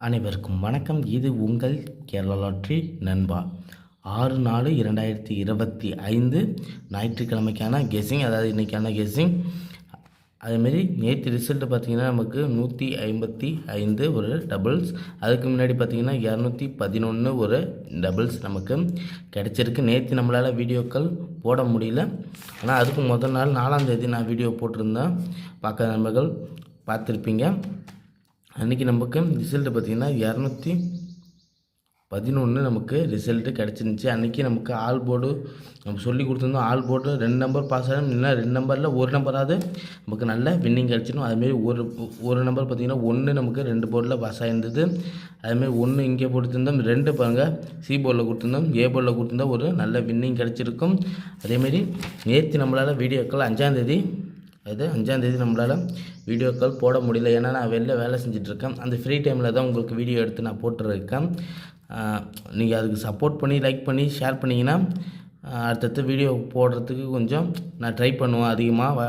அனைவருக்கும் வணக்கம். இது உங்கள் கேரளா லாட்ரி நண்பா. ஆறு நாலு இரண்டாயிரத்தி இருபத்தி ஐந்து ஞாயிற்றுக்கிழமைக்கான கெஸ்ஸிங் அதாவது இன்றைக்கான கெஸ்ஸிங் அதேமாரி நேற்று ரிசல்ட்டு பார்த்தீங்கன்னா நமக்கு நூற்றி ஐம்பத்தி ஐந்து ஒரு டபுள்ஸ் அதுக்கு முன்னாடி பார்த்தீங்கன்னா இரநூத்தி பதினொன்று ஒரு டபுள்ஸ் நமக்கு கிடச்சிருக்கு. நேற்று நம்மளால் வீடியோக்கள் போட முடியல. ஆனால் அதுக்கு முதல் நாள் நாலாம் தேதி நான் வீடியோ போட்டிருந்தேன். பார்க்க நண்பர்கள் பார்த்துருப்பீங்க. அன்றைக்கி நமக்கு ரிசல்ட்டு பார்த்திங்கன்னா இரநூத்தி பதினொன்று நமக்கு ரிசல்ட்டு கிடச்சிருந்துச்சி. அன்றைக்கி நமக்கு ஆல் போர்டு நம்ம சொல்லி கொடுத்துருந்தோம். ஆல் போர்டு ரெண்டு நம்பர் பாஸ் ஆகணும் இல்லைனா ரெண்டு நம்பரில் ஒரு நம்பராவது நமக்கு நல்ல வின்னிங் கிடச்சிடும் அதுமாரி ஒரு ஒரு நம்பர் பார்த்திங்கன்னா ஒன்று நமக்கு ரெண்டு போர்டில் பாஸ் ஆகிருந்தது அதுமாரி ஒன்று இங்கே கொடுத்துருந்தோம் ரெண்டு பாருங்கள் சி போர்டில் கொடுத்துருந்தோம். ஏ போர்டில் கொடுத்துருந்தோம் ஒரு நல்ல வின்னிங் கிடச்சிருக்கும். அதேமாரி நேற்று நம்மளால் வீடியோக்கள் அஞ்சாந்தேதி அது அஞ்சாந்தேதி நம்மளால் வீடியோ கால் போட முடியல. ஏன்னா நான் வெளில வேலை செஞ்சிட்ருக்கேன். அந்த ஃப்ரீ டைமில் தான் உங்களுக்கு வீடியோ எடுத்து நான் போட்டுருக்கேன் நீங்கள் அதுக்கு சப்போர்ட் பண்ணி லைக் பண்ணி ஷேர் பண்ணிங்கன்னா அடுத்தடுத்து வீடியோ போடுறதுக்கு கொஞ்சம் நான் ட்ரை பண்ணுவேன் அதிகமாக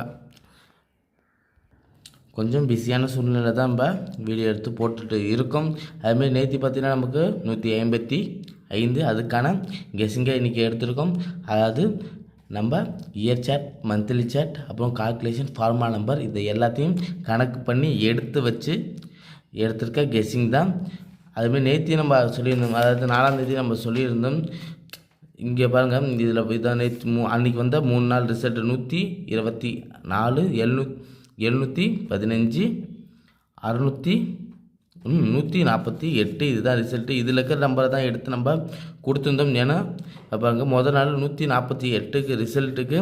கொஞ்சம் பிஸியான சூழ்நிலை தான் நம்ம வீடியோ எடுத்து போட்டுட்டு இருக்கோம். அதுமாரி நேற்று பார்த்தீங்கன்னா நமக்கு நூற்றி ஐம்பத்தி ஐந்து. அதுக்கான கெஸிங்கை இன்றைக்கி எடுத்திருக்கோம். அதாவது நம்ம இயர் சார்ட் மந்த்லி சார்ட் அப்புறம் கால்குலேஷன் ஃபார்மா நம்பர் இதை எல்லாத்தையும் கணக்கு பண்ணி எடுத்து வச்சு எடுத்திருக்க கெஸ்ஸிங் தான். அதுமாரி நேற்று நம்ம சொல்லியிருந்தோம். அதாவது நாலாம் தேதி நம்ம சொல்லியிருந்தோம். இங்கே பாருங்கள் இதில் இதான் நேற்று மூ அன்றைக்கி வந்த மூணு நாள் ரிசல்ட் நூற்றி இருபத்தி நாலு எழுநூ எழுநூற்றி பதினஞ்சு அறுநூற்றி ம் நூற்றி நாற்பத்தி எட்டு இதுதான் ரிசல்ட்டு இதில் இருக்கிற நம்பரை தான் எடுத்து நம்ம கொடுத்துருந்தோம். ஏன்னா பாருங்க முதல் நாள் நூற்றி நாற்பத்தி எட்டுக்கு ரிசல்ட்டுக்கு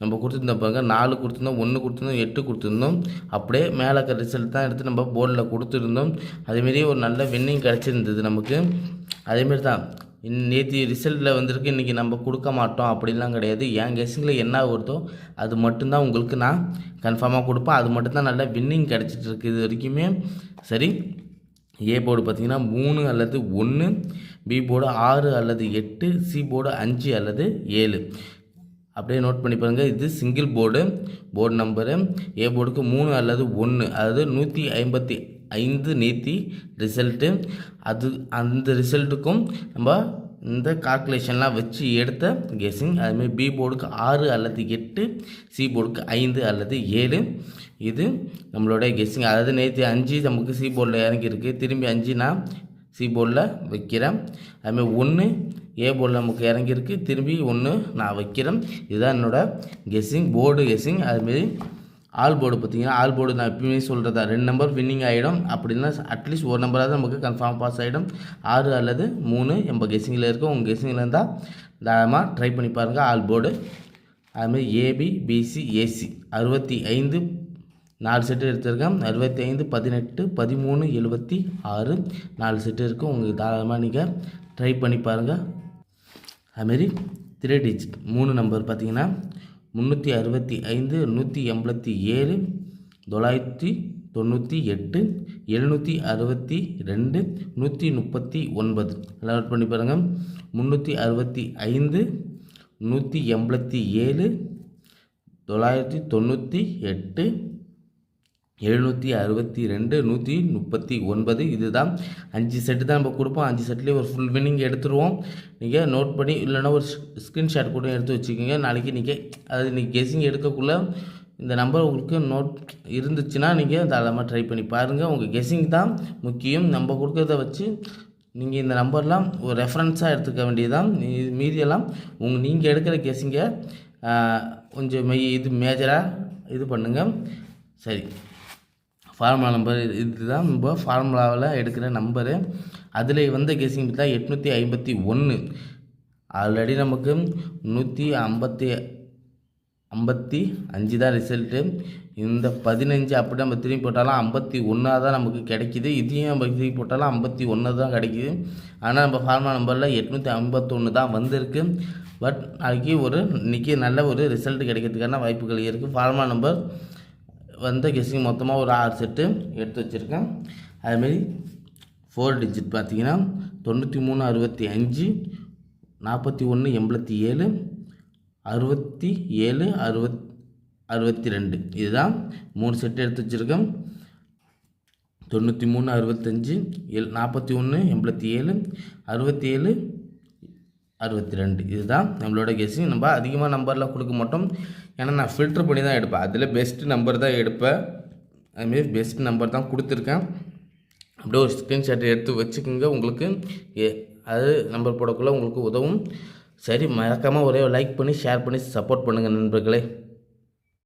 நம்ம கொடுத்துருந்தோம் பாருங்க நாலு கொடுத்துருந்தோம் ஒன்று கொடுத்துருந்தோம் எட்டு கொடுத்துருந்தோம். அப்படியே மேலே இருக்கிற ரிசல்ட் தான் எடுத்து நம்ம போர்டில் கொடுத்துருந்தோம். அதேமாரி ஒரு நல்ல வின்னிங் கிடச்சிருந்தது நமக்கு. அதேமாரி தான் இன் நேற்று ரிசல்ட்டில் வந்திருக்கு இன்றைக்கி நம்ம கொடுக்க மாட்டோம் அப்படிலாம் கிடையாது. என் கெஸ்ஸிங்கில் என்ன வருதோ அது மட்டும்தான் உங்களுக்கு நான் கன்ஃபார்மாக கொடுப்பேன். அது மட்டும்தான் நல்ல வின்னிங் கிடச்சிட்டு இருக்கு இது வரைக்குமே. சரி ஏ போர்டு பார்த்தீங்கன்னா மூணு அல்லது ஒன்று பி போர்டு ஆறு அல்லது எட்டு சி போர்டு அஞ்சு அல்லது ஏழு. அப்படியே நோட் பண்ணி பாருங்கள் இது single board. Board number. A போர்டுக்கு மூணு அல்லது ஒன்று அதாவது நூற்றி ஐம்பத்தி ஐந்து நீத்தி ரிசல்ட்டு அது அந்த ரிசல்ட்டுக்கும் நம்ம இந்த கால்குலேஷன்லாம் வச்சு எடுத்த கெஸிங் அதுமாதிரி பி போர்டுக்கு ஆறு அல்லது எட்டு சி போர்டுக்கு ஐந்து அல்லது ஏழு. இது நம்மளோட கெஸ்ஸிங் அதாவது நேற்று அஞ்சு நமக்கு சி போர்டில் இறங்கியிருக்கு. திரும்பி அஞ்சு நான் சி போர்டில் வைக்கிறேன். அதுமாதிரி ஒன்று ஏ போர்டில் நமக்கு இறங்கியிருக்கு. திரும்பி ஒன்று நான் வைக்கிறேன். இதுதான் என்னோட கெஸ்ஸிங் போர்டு கெஸ்ஸிங் அதுமாரி ஆல் போர்டு பார்த்தீங்கன்னா ஆல் போர்டு நான் எப்பயுமே சொல்கிறதா ரெண்டு நம்பர் வின்னிங் ஆகிடும் அப்படின்னா அட்லீஸ்ட் ஒரு நம்பராவது நமக்கு கன்ஃபார்ம் பாஸ் ஆகிடும் ஆறு அல்லது மூணு நம்ம கெஸிங்கில் இருக்கும். உங்கள் கெஸிங்கில் இருந்தால் தாராளமாக ட்ரை பண்ணி பாருங்கள் ஆல் போர்டு அதுமாதிரி ஏபி பிசி ஏசி அறுபத்தி ஐந்து நாலு செட்டு எடுத்திருக்கேன். அறுபத்தி ஐந்து பதினெட்டு பதிமூணு எழுபத்தி ஆறு. நாலு செட்டு இருக்கும் உங்களுக்கு தாராளமாக நீங்கள் ட்ரை பண்ணி பாருங்கள் அதுமாரி த்ரீ டிஜிட் மூணு நம்பர் பார்த்தீங்கன்னா முந்நூற்றி அறுபத்தி ஐந்து நூற்றி எண்பத்தி ஏழு தொள்ளாயிரத்தி தொண்ணூற்றி எட்டு எழுநூற்றி அறுபத்தி ரெண்டு நூற்றி முப்பத்தி ஒன்பது. எல்லாம் நோட் பண்ணி பாருங்கள் முந்நூற்றி அறுபத்தி ஐந்து நூற்றி எண்பத்தி ஏழு தொள்ளாயிரத்தி தொண்ணூற்றி எட்டு எழுநூற்றி அறுபத்தி ரெண்டு நூற்றி முப்பத்தி ஒன்பது. இதுதான் அஞ்சு செட்டு தான் நம்ம கொடுப்போம். அஞ்சு செட்லேயே ஒரு ஃபுல் வின்னிங் எடுத்துருவோம். நீங்கள் நோட் பண்ணி இல்லைன்னா ஒரு ஸ்க்ரீன்ஷாட் கூட எடுத்து வச்சுக்கோங்க. நாளைக்கு நீங்கள் அது நீங்கள் கெஸிங் எடுக்கக்குள்ளே இந்த நம்பர் உங்களுக்கு நோட் இருந்துச்சுன்னா நீங்கள் தாராளமாக ட்ரை பண்ணி பாருங்கள் உங்கள் கெஸிங் தான் முக்கியம். நம்ம கொடுக்குறத வச்சு நீங்கள் இந்த நம்பர்லாம் ஒரு ரெஃபரன்ஸாக எடுத்துக்க வேண்டியதுதான். மீ- மீதியெல்லாம் உங்கள் நீங்கள் எடுக்கிற கெஸிங்கை கொஞ்சம் மெய் இது மேஜராக இது பண்ணுங்கள் சரி. ஃபார்முலா நம்பர் இதுதான் நம்ம ஃபார்முலாவில் எடுக்கிற நம்பரு அதில் வந்த கெஸிங் பார்த்தா எட்நூற்றி ஐம்பத்தி ஒன்று. ஆல்ரெடி நமக்கு நூற்றி ஐம்பத்தி ஐம்பத்தி அஞ்சு தான் ரிசல்ட்டு இந்த பதினஞ்சு அப்படி நம்ம திரும்பி போட்டாலும் ஐம்பத்தி ஒன்றா தான் நமக்கு கிடைக்கிது. இதையும் நம்ம திரும்பி போட்டாலும் ஐம்பத்தி ஒன்று தான் கிடைக்கிது. ஆனால் நம்ம ஃபார்மா நம்பரில் எட்நூற்றி ஐம்பத்தொன்று தான் வந்திருக்கு. பட் நாளைக்கு ஒரு இன்றைக்கி நல்ல ஒரு ரிசல்ட் கிடைக்கிறதுக்கான வாய்ப்புகள் இருக்குது ஃபார்மா நம்பர் வந்த கெஸ்ஸிங் மொத்தமாக ஒரு ஆறு செட்டு எடுத்து வச்சுருக்கேன். அதுமாரி ஃபோர் டிஜிட் பார்த்தீங்கன்னா தொண்ணூற்றி மூணு அறுபத்தி அஞ்சு நாற்பத்தி ஒன்று எண்பத்தி ஏழு அறுபத்தி ஏழு அறுபத் அறுபத்தி ரெண்டு. இதுதான் மூணு செட்டு எடுத்து வச்சுருக்கேன். தொண்ணூற்றி மூணு அறுபத்தஞ்சி எல் நாற்பத்தி ஒன்று எண்பத்தி ஏழு அறுபத்தி ஏழு அறுபத்தி ரெண்டு இதுதான் நம்மளோட கெஸ்ஸிங் நம்ம அதிகமாக நம்பர்லாம் கொடுக்க மாட்டோம். ஏன்னா நான் ஃபில்டர் பண்ணி தான் எடுப்பேன். அதில் பெஸ்ட்டு நம்பர் தான் எடுப்பேன். அதுமாரி பெஸ்ட் நம்பர் தான் கொடுத்துருக்கேன். அப்படியே ஒரு ஸ்க்ரீன்ஷாட் எடுத்து வச்சுக்கோங்க. உங்களுக்கு ஏ அது நம்பர் போடக்குள்ளே உங்களுக்கு உதவும். சரி மறக்காமல் ஒரே லைக் பண்ணி ஷேர் பண்ணி சப்போர்ட் பண்ணுங்கள் நண்பர்களே.